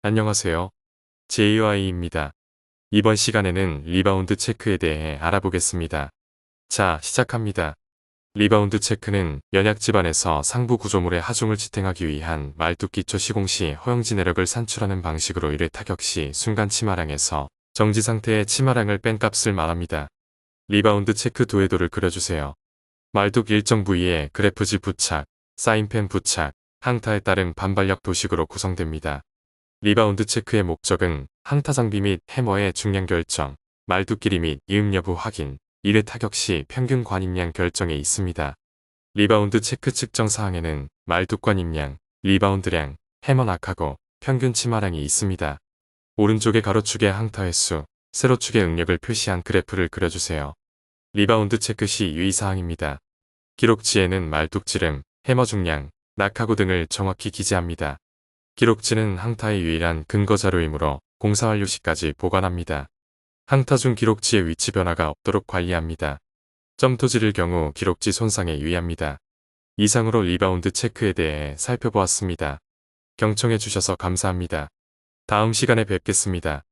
안녕하세요. JY입니다. 이번 시간에는 리바운드 체크에 대해 알아보겠습니다. 자, 시작합니다. 리바운드 체크는 연약 집안에서 상부 구조물의 하중을 지탱하기 위한 말뚝 기초 시공 시 허용지 내력을 산출하는 방식으로 이를 타격 시 순간 치마량에서 정지 상태의 치마량을 뺀 값을 말합니다. 리바운드 체크 도해도를 그려주세요. 말뚝 일정 부위에 그래프지 부착, 사인펜 부착, 항타에 따른 반발력 도식으로 구성됩니다. 리바운드 체크의 목적은 항타 장비 및 해머의 중량 결정, 길이 및 이음 여부 확인, 이를 타격 시 평균 관입량 결정에 있습니다. 리바운드 체크 측정 사항에는 말뚝 관입량, 리바운드량, 해머 낙하고 평균 치마량이 있습니다. 오른쪽의 가로축의 항타 횟수, 세로축의 응력을 표시한 그래프를 그려주세요. 리바운드 체크 시 유의사항입니다. 기록지에는 말뚝 지름, 해머 중량, 낙하고 등을 정확히 기재합니다. 기록지는 항타의 유일한 근거 자료이므로 공사 완료 시까지 보관합니다. 항타 중 기록지의 위치 변화가 없도록 관리합니다. 점토지를 경우 기록지 손상에 유의합니다. 이상으로 리바운드 체크에 대해 살펴보았습니다. 경청해 주셔서 감사합니다. 다음 시간에 뵙겠습니다.